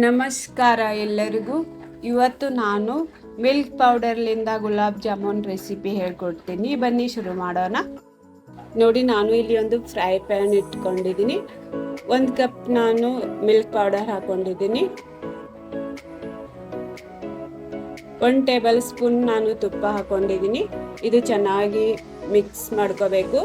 ನಮಸ್ಕಾರ ಎಲ್ಲರಿಗೂ. ಇವತ್ತು ನಾನು ಮಿಲ್ಕ್ ಪೌಡರ್ಲಿಂದ ಗುಲಾಬ್ ಜಾಮೂನ್ ರೆಸಿಪಿ ಹೇಳ್ಕೊಡ್ತೀನಿ. ಬನ್ನಿ ಶುರು ಮಾಡೋಣ. ನೋಡಿ, ನಾನು ಇಲ್ಲಿ ಒಂದು ಫ್ರೈ ಪ್ಯಾನ್ ಇಟ್ಕೊಂಡಿದ್ದೀನಿ. ಒಂದು ಕಪ್ ನಾನು ಮಿಲ್ಕ್ ಪೌಡರ್ ಹಾಕೊಂಡಿದ್ದೀನಿ. ಒನ್ ಟೇಬಲ್ ಸ್ಪೂನ್ ನಾನು ತುಪ್ಪ ಹಾಕೊಂಡಿದ್ದೀನಿ. ಇದು ಚೆನ್ನಾಗಿ ಮಿಕ್ಸ್ ಮಾಡ್ಕೋಬೇಕು.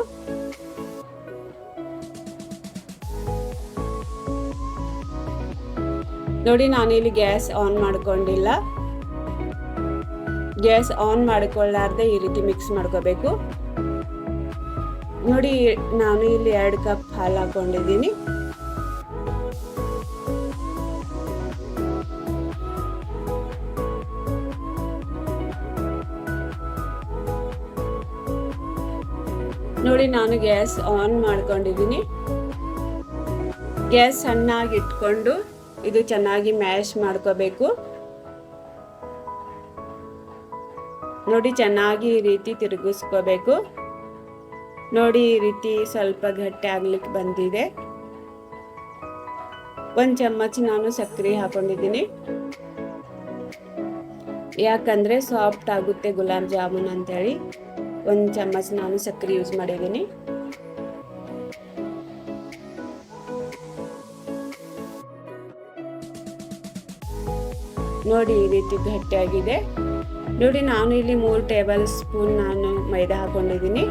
ನೋಡಿ, ನಾನಿಲ್ಲಿ ಗ್ಯಾಸ್ ಆನ್ ಮಾಡ್ಕೊಂಡಿಲ್ಲ. ಗ್ಯಾಸ್ ಆನ್ ಮಾಡ್ಕೊಳ್ಳಾರ್ದೆ ಈ ರೀತಿ ಮಿಕ್ಸ್ ಮಾಡ್ಕೋಬೇಕು. ನೋಡಿ, ನಾನು ಇಲ್ಲಿ ಎರಡು ಕಪ್ ಹಾಲು ಹಾಕೊಂಡಿದ್ದೀನಿ ನೋಡಿ, ನಾನು ಗ್ಯಾಸ್ ಆನ್ ಮಾಡ್ಕೊಂಡಿದ್ದೀನಿ. ಗ್ಯಾಸ್ ಸಣ್ಣಾಗಿ ಇಟ್ಕೊಂಡು ಇದು ಚೆನ್ನಾಗಿ ಮ್ಯಾಶ್ ಮಾಡ್ಕೋಬೇಕು. ನೋಡಿ, ಚೆನ್ನಾಗಿ ಈ ರೀತಿ ತಿರುಗಿಸ್ಕೋಬೇಕು. ನೋಡಿ, ಈ ರೀತಿ ಸ್ವಲ್ಪ ಗಟ್ಟಿ ಆಗ್ಲಿಕ್ಕೆ ಬಂದಿದೆ. ಒಂದು ಚಮಚ ನಾನು ಸಕ್ಕರೆ ಹಾಕೊಂಡಿದ್ದೀನಿ. ಯಾಕಂದ್ರೆ ಸಾಫ್ಟ್ ಆಗುತ್ತೆ ಗುಲಾಬ್ ಜಾಮೂನ್ ಅಂತೇಳಿ. ಒಂದು ಚಮಚ ನಾನು ಸಕ್ಕರೆ ಯೂಸ್ ಮಾಡಿದ್ದೀನಿ. ನೋಡಿ ಈ ರೀತಿ ಗಟ್ಟಿಯಾಗಿದೆ. ನೋಡಿ ನಾನು ಇಲ್ಲಿ ಮೂರು ಟೇಬಲ್ ಸ್ಪೂನ್ ನಾನು ಮೈದಾ ಹಾಕೊಂಡಿದ್ದೀನಿ.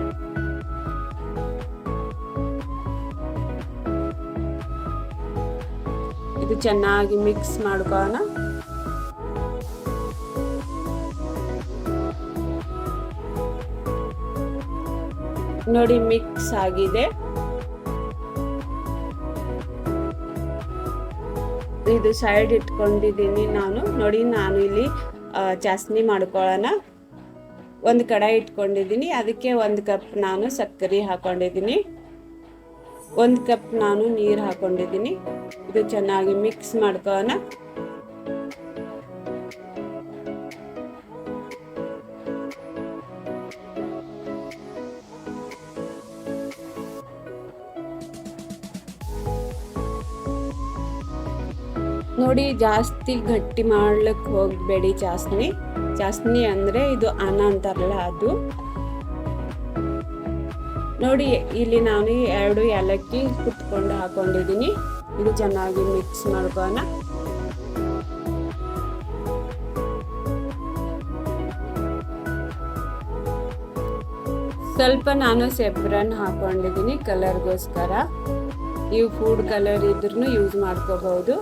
ಇದು ಚೆನ್ನಾಗಿ ಮಿಕ್ಸ್ ಮಾಡ್ಕೋಣ ನೋಡಿ ಮಿಕ್ಸ್ ಆಗಿದೆ. ಇದು ಸೈಡ್ ಇಟ್ಕೊಂಡಿದ್ದೀನಿ ನಾನು. ನೋಡಿ, ನಾನು ಇಲ್ಲಿ ಚಾಸ್ನಿ ಮಾಡ್ಕೊಳ್ಳೋಣ ಒಂದು ಕಡಾಯಿ ಇಟ್ಕೊಂಡಿದ್ದೀನಿ. ಅದಕ್ಕೆ ಒಂದು ಕಪ್ ನಾನು ಸಕ್ಕರೆ ಹಾಕೊಂಡಿದ್ದೀನಿ. ಒಂದು ಕಪ್ ನಾನು ನೀರು ಹಾಕೊಂಡಿದ್ದೀನಿ. ಇದು ಚೆನ್ನಾಗಿ ಮಿಕ್ಸ್ ಮಾಡ್ಕೊಳ್ಳೋಣ ನೋಡಿ, ಜಾಸ್ತಿ ಗಟ್ಟಿ ಮಾಡ್ಲಿಕ್ಕೆ ಹೋಗಬೇಡಿ ಜಾಸ್ತಿ ಜಾಸ್ತಿ ಅಂದರೆ ಇದು ಅನ್ನ ಅಂತಾರಲ್ಲ ಅದು. ನೋಡಿ, ಇಲ್ಲಿ ನಾನು ಎರಡು ಏಲಕ್ಕಿ ಕುತ್ಕೊಂಡು ಹಾಕೊಂಡಿದ್ದೀನಿ. ಇದು ಚೆನ್ನಾಗಿ ಮಿಕ್ಸ್ ಮಾಡ್ಕೋಣ. ಸ್ವಲ್ಪ ನಾನು ಸೆಬ್ರನ್ ಹಾಕೊಂಡಿದ್ದೀನಿ ಕಲರ್ಗೋಸ್ಕರ ಈ ಫುಡ್ ಕಲರ್ ಇದ್ರೂ ಯೂಸ್ ಮಾಡ್ಕೋಬಹುದು.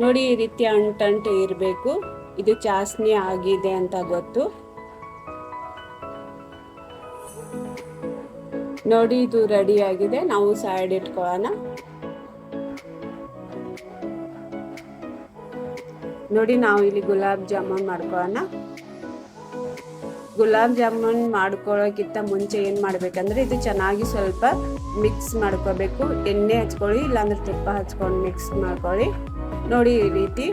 ನೋಡಿ, ಈ ರೀತಿ ಅಂಟಂಟು ಇರಬೇಕು. ಇದು ಚಾಸ್ನಿ ಆಗಿದೆ ಅಂತ ಗೊತ್ತು. ನೋಡಿ, ಇದು ರೆಡಿ ಆಗಿದೆ. ನಾವು ಸೈಡ್ ಇಟ್ಕೊಳ್ಳೋಣ. ನೋಡಿ, ನಾವು ಇಲ್ಲಿ ಗುಲಾಬ್ ಜಾಮೂನ್ ಮಾಡ್ಕೊಳ್ಳೋಣ. ಗುಲಾಬ್ ಜಾಮೂನ್ ಮಾಡ್ಕೊಳ್ಳೋಕ್ಕಿಂತ ಮುಂಚೆ ಏನು ಮಾಡಬೇಕಂದ್ರೆ, ಇದು ಚೆನ್ನಾಗಿ ಸ್ವಲ್ಪ ಮಿಕ್ಸ್ ಮಾಡ್ಕೋಬೇಕು. ಎಣ್ಣೆ ಹಚ್ಕೊಳ್ಳಿ, ಇಲ್ಲಾಂದ್ರೆ ತುಪ್ಪ ಹಚ್ಕೊಂಡು ಮಿಕ್ಸ್ ಮಾಡ್ಕೊಳ್ಳಿ. ನೋಡಿ ಈ ರೀತಿ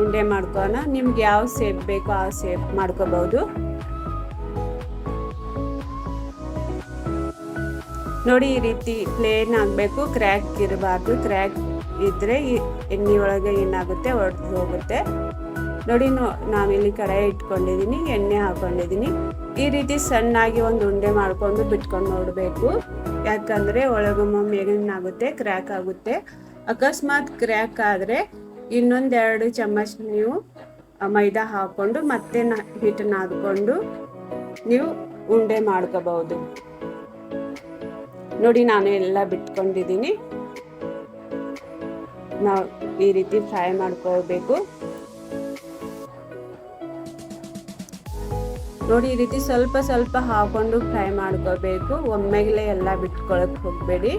ಉಂಡೆ ಮಾಡ್ಕೋಣ ನಿಮ್ಗೆ ಯಾವ ಸೇಪ್ ಬೇಕೋ ಆ ಸೇಪ್ ಮಾಡ್ಕೋಬಹುದು. ನೋಡಿ ಈ ರೀತಿ ಪ್ಲೇನ್ ಆಗಬೇಕು. ಕ್ರ್ಯಾಕ್ ಇರಬಾರ್ದು. ಕ್ರ್ಯಾಕ್ ಇದ್ರೆ ಎಣ್ಣೆ ಒಳಗೆ ಏನಾಗುತ್ತೆ? ಒಡೆದು ಹೋಗುತ್ತೆ. ನೋಡಿ ನಾವಿಲ್ಲಿ ಕಡಾಯಿ ಇಟ್ಕೊಂಡಿದ್ದೀನಿ ಎಣ್ಣೆ ಹಾಕೊಂಡಿದ್ದೀನಿ ಈ ರೀತಿ ಸಣ್ಣಾಗಿ ಒಂದು ಉಂಡೆ ಮಾಡ್ಕೊಂಡು ಬಿಟ್ಕೊಂಡು ನೋಡಬೇಕು. ಯಾಕಂದರೆ ಒಳಗೊಮ್ಮೆ ಏನಾಗುತ್ತೆ? ಕ್ರ್ಯಾಕ್ ಆಗುತ್ತೆ. ಅಕಸ್ಮಾತ್ ಕ್ರ್ಯಾಕ್ ಆದರೆ ಇನ್ನೊಂದೆರಡು ಚಮಚ ನೀವು ಮೈದಾ ಹಾಕ್ಕೊಂಡು ಮತ್ತೆ ಹಿಟ್ಟು ನಾದ್ಕೊಂಡು ನೀವು ಉಂಡೆ ಮಾಡ್ಕೋಬಹುದು. ನೋಡಿ, ನಾನು ಎಲ್ಲ ಬಿಟ್ಕೊಂಡಿದ್ದೀನಿ. ನಾವು ಈ ರೀತಿ ಫ್ರೈ ಮಾಡ್ಕೋಬೇಕು ನೋಡಿ, ಈ ರೀತಿ ಸ್ವಲ್ಪ ಸ್ವಲ್ಪ ಹಾಕೊಂಡು ಫ್ರೈ ಮಾಡ್ಕೋಬೇಕು ಒಮ್ಮೆಗಲೇ ಎಲ್ಲ ಬಿಟ್ಕೊಳಕ್ ಹೋಗಬೇಡಿ.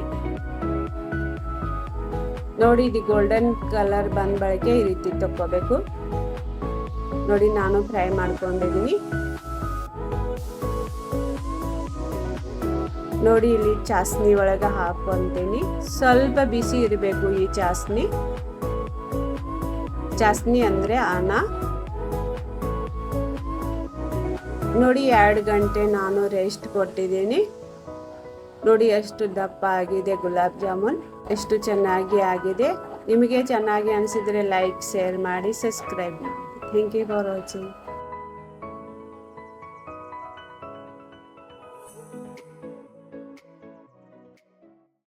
ನೋಡಿ, ಇದು ಗೋಲ್ಡನ್ ಕಲರ್ ಬಂದ ಬಳಕೆ ಈ ರೀತಿ ತಕ್ಕೋಬೇಕು. ನೋಡಿ, ನಾನು ಫ್ರೈ ಮಾಡ್ಕೊಂಡಿದ್ದೀನಿ. ನೋಡಿ, ಇಲ್ಲಿ ಚಾಸ್ನಿ ಒಳಗೆ ಹಾಕೊಂತೀನಿ. ಸ್ವಲ್ಪ ಬಿಸಿ ಇರಬೇಕು ಈ ಚಾಸ್ನಿ. ಚಾಸ್ನಿ ಅಂದರೆ ಅನ್ನ. ನೋಡಿ, ಎರಡು ಗಂಟೆ ನಾನು ರೆಸ್ಟ್ ಕೊಟ್ಟಿದ್ದೀನಿ. ನೋಡಿ ಎಷ್ಟು ದಪ್ಪ ಆಗಿದೆ ಗುಲಾಬ್ ಜಾಮೂನ್, ಎಷ್ಟು ಚೆನ್ನಾಗಿ ಆಗಿದೆ. ನಿಮಗೆ ಚೆನ್ನಾಗಿ ಅನಿಸಿದರೆ ಲೈಕ್ ಶೇರ್ ಮಾಡಿ ಸಬ್ಸ್ಕ್ರೈಬ್ ಮಾಡಿ. Thank you for watching